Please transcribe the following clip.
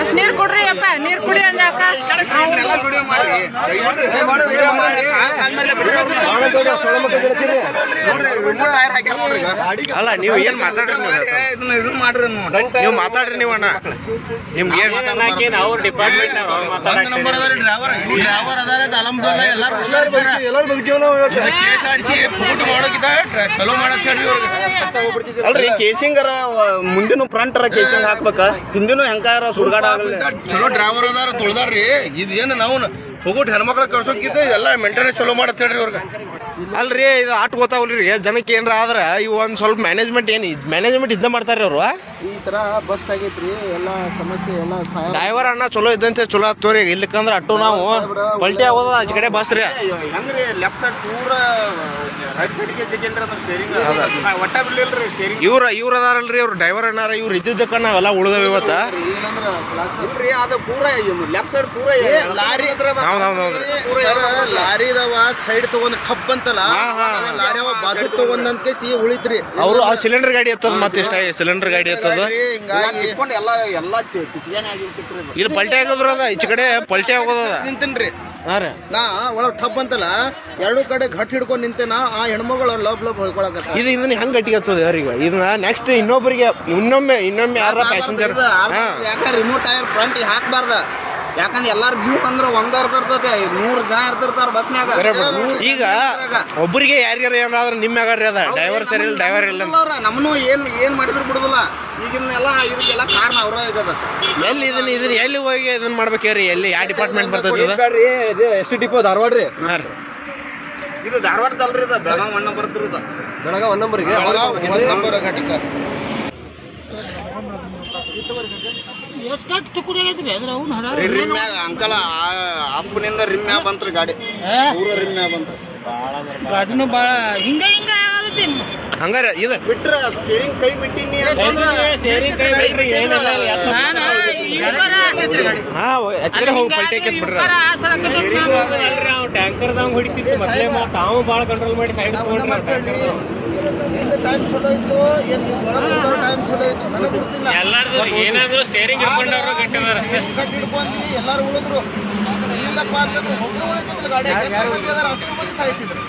ಅಷ್ಟ್ ನೀರ್ ಕೊಡ್ರಿ ಅಪ್ಪ ನೀರು ಕುಡಿ ಅಂದ ಅಕ್ಕ. ವಿಡಿಯೋ ಮಾಡಿ. ಅಲ್ಲ ನೀವು ಏನ್ ಮಾತಾಡ್ರಿ ನೀವು ಮಾತಾಡ್ರಿ ನೀವು ಅಣ್ಣ. ನಿಮ್ಗೆ ಏನ್ ಅವ್ರ ಡಿಪಾರ್ಟ್ಮೆಂಟ್ ಒಂದ್ ನಂಬರ್ ಅದಾರ ಡ್ರೈವರ್. ಡ್ರೈವರ್ ಅದಾರ ಅಲಮ್ದುಲ್ಲ ಎಲ್ಲಾರು ಚಲೋ ಇವ್ರಿಗೆ. ಅಲ್ರಿ ಕೇಸಿಂಗರ ಮುಂದಿನ ಫ್ರಂಟ್ ಕೇಸಿಂಗ್ ಹಾಕ್ಬೇಕ. ಹಿಂದಿನೂ ಹೆಂಗಾರ ಸುಡ್ಗಾಡ ಆಗಲ್ಲ ಚಲೋ ಡ್ರೈವರ್ ಅದಾರ ತುಳ್ದಾರ್ರಿ. ಇದು ಏನು ನಾವು ಹೋಗ್ಬಿಟ್ಟು ಹೆಣ್ಮಕ್ಳ ಕಳ್ಸೋಕ್ಕಿಂತ ಇದೆಲ್ಲ ಮೇಂಟೆನೆನ್ಸ್ ಚಲೋ ಮಾಡತ್ತೆ ಹೇಳ್ರಿ ಇವ್ರಿಗೆ. ಅಲ್ರಿ, ಇದು ಆಟ ಗೊತ್ತಾವಲ್ರಿ. ಜನಕ್ಕೆ ಏನಾರ ಆದ್ರೆ ಇವು ಒಂದು ಸ್ವಲ್ಪ ಮ್ಯಾನೇಜ್ಮೆಂಟ್ ಏನ್ ಮ್ಯಾನೇಜ್ಮೆಂಟ್ ಇದ್ದ ಮಾಡ್ತಾರ್ರಿ ಅವ್ರು. ಈ ತರ ಬಸ್ ಆಗೈತ್ರಿ ಎಲ್ಲ ಸಮಸ್ಯೆ ಎಲ್ಲ ಸಹಾಯ ಡ್ರೈವರ್ ಅಣ್ಣ ಚಲೋ ಇದ್ದಂತೆ ಚಲೋ ಆಗ್ತವ್ರಿ ಇಲ್ಲಕಂದ್ರ ಅಟ್ಟು ನಾವು. ಪಲ್ಟಿ ಆಗೋದ ಆಚೆ ಕಡೆ ಬಸ್ ರೀ. ಹೆಂಗ್ರಿ ಲೆಫ್ಟ್ ಸೈಡ್ ಪೂರ ರೈಟ್ ಸೈಡ್ಗೆ ಜಗ್ಗೇನ್ರಿ ಅದು. ಸ್ಟೇರಿಂಗ್ ಒಟ್ಟ ಬಿಡ್ಲಿಲ್ರಿ ಸ್ಟೇರಿಂಗ್ ಇವ್ರ ಇವ್ರ ಅದಾರಲ್ರಿ ಇವ್ರು ಡ್ರೈವರ್ ಅನ್ನಾರ ಇವ್ರು ಇದ್ದಿದ್ದಕ್ಕ ನಾವೆಲ್ಲ ಉಳ್ದವ ಇವತ್ತ. ಏನಂದ್ರ ಕ್ಲಾಸ್ ಇಲ್ರಿ ಅದು ಪೂರ ಲೆಫ್ಟ್ ಸೈಡ್ ಪೂರ ಲಾರಿ ಹೌದ್ ಹೌದು ಹೌದ್. ಲಾರಿ ಇದಾವ ಸೈಡ್ ತಗೊಂಡ್ ಕಪ್ ಅಂತಲ್ಲ. ಲಾರಿ ಅವ ಬಾಜು ತಗೊಂಡ್ ಕೇಸಿ ಉಳಿತ್ರಿ. ಅವರು ಆ ಸಿಲಿಂಡರ್ ಗಾಡಿ ಎತ್ತದ ಮತ್ತೆ ಇಷ್ಟ ಸಿಲಿಂಡರ್ ಗಾಡಿ ಎತ್ತದ ತಿಕ್ಕೊಂಡು ಎಲ್ಲ ಎಲ್ಲ ಆಗಿರ್ತಿತ್ರಿ ಇದು ಇಲ್ಲಿ ಪಲ್ಟಿ ಆಗೋದ್ರ ಅದ ಈಚೆ ಕಡೆ ಪಲ್ಟಿ ಆಗೋದ ನಿಂತೀನ್ರಿ. ಹಾಂ ರೀ. ನಾ ಒಳಗ್ ಟಪ್ ಅಂತಲ್ಲ ಎರಡು ಕಡೆ ಘಟ್ ಹಿಡ್ಕೊಂಡು ನಿಂತೇನ ಆ ಹೆಣ್ಮಗಳು ಲಬ್ ಲಬ್ ಹೊಳ್ಕೊಳಕತ್ತ. ಇದು ಇದನ್ನ ಹೆಂಗ್ ಗಟ್ಟಿ ಹತ್ತದ ಯಾರಿಗೆ ಇದನ್ನ ನೆಕ್ಸ್ಟ್ ಇನ್ನೊಬ್ಬರಿಗೆ ಇನ್ನೊಮ್ಮೆ ಇನ್ನೊಮ್ಮೆ ಯಾರ ಪ್ಯಾಸೆಂಜರ್ ಯಾಕ ಯಾಕಂದ್ರೆ ರಿಮೋಟ್ ಟೈರ್ ಫ್ರಂಟ್ ಹಾಕ್ಬಾರ್ದ. ಯಾಕಂದ್ರೆ ಎಲ್ಲಾರ ಜೀವ ಅಂದ್ರ ಒಂದ ಇರ್ತೈತಿ ನೂರ್ ಜನ ಇರ್ತಿರ್ತಾರ ಬಸ್ನಾಗ ಈಗ ಒಬ್ಬರಿಗೆ ಯಾರ್ಯಾರ ಏನಾದ್ರ ನಿಮ್ಮ ಮ್ಯಾಗಾರ ಅದ ಡ್ರೈವರ್ ಸರಿ ಇಲ್ಲ ಡ್ರೈವರ್ ಇಲ್ಲ. ನಮ್ಮನು ಏನ್ ಏನ್ ಮಾಡಿದ್ರು ಬಿಡುದಿಲ್ಲ. ಈಗಿನೆಲ್ಲ ಇದಕ್ಕೆಲ್ಲ ಕಾರಣ ಅವ್ರ ಆಗದ ಎಲ್ಲಿ ಇದನ್ನ ಇದನ್ನ ಎಲ್ಲಿ ಹೋಗಿ ಇದನ್ನ ಮಾಡ್ಬೇಕ್ರಿ ಎಲ್ಲಿ ಯಾವ ಡಿಪಾರ್ಟ್ಮೆಂಟ್ ಬರ್ತೈತಿ ಇದು? ಎಷ್ಟು ಡಿಪೋ ಧಾರವಾಡ ರೀ. ಹಾ ರೀ. ಇದು ಧಾರವಾಡದಲ್ರಿ ಇದು ಬೆಳಗಾವ್ ಮಣ್ಣ ಬರ್ತಿರಿ ಇದು. ಬೆಳಗಾವ್ ಒಂದ್ ನಂಬರ್ಗೆ ಒಂದ್ ನಂಬರ್ ಘಟಕ. ರಿಮ್ ಮ್ಯಾಗ ಅಂಕಲ ಅಪ್ಪನಿಂದ ರಿಮ್ ಮ್ಯಾಗ ಬಂತ್ರಿ ಗಾಡಿ. ಪೂರ ರಿಮ್ ಮ್ಯಾಗ ಬಂತು ಗಾಡಿನೂ ಬಾಳ ಹಿಂಗ ಹಿಂಗ ಆಗತೈತಿ ಹಂಗಾರ ಇದು. ಬಿಟ್ರ ಸ್ಟೇರಿಂಗ್ ಕೈ ಬಿಟ್ಟಿನಿ ಅಂತಂದ್ರ ಕೈ ಬಿಟ್ಟಿದ್ರ ನಾನ ಇವ್ಕರ ಹಾ ಆಚೆ ಕಡೆ ಹೋಗಿ ಪಲ್ಟಿ ಹಾಕಿತ್ ಬಿಡ್ರಿ ಟ್ಯಾಂಕರ್ ಹೊಡಿತಿತ್ತು ಮೊದ್ಲೇ ಮಾತ್ ತಾವು ಬಾಳ ಕಂಟ್ರೋಲ್ ಮಾಡಿ ಸೈಡ್ ಟೈಮ್ ಚಲೋ ಇತ್ತು ಏನ್ ಎಲ್ಲಾರ್ದು ಏನಾದ್ರು ಸ್ಟೇರಿಂಗ್ ಹಿಡ್ಕೊಂಡವ್ರು ಗಟ್ಟಿದಾರ ಕಟ್ ಹಿಡ್ಕೊಂಡಿ ಎಲ್ಲಾರು ಉಳಿದ್ರು. ಇಲ್ಲಪ್ಪ ಅಂತಂದ್ರೆ ಒಬ್ರು ಉಳಿತಿದ್ರು ಗಾಡಿ ಅಷ್ಟು ಮಂದಿ ಸಾಯ್ತಿದ್ರು.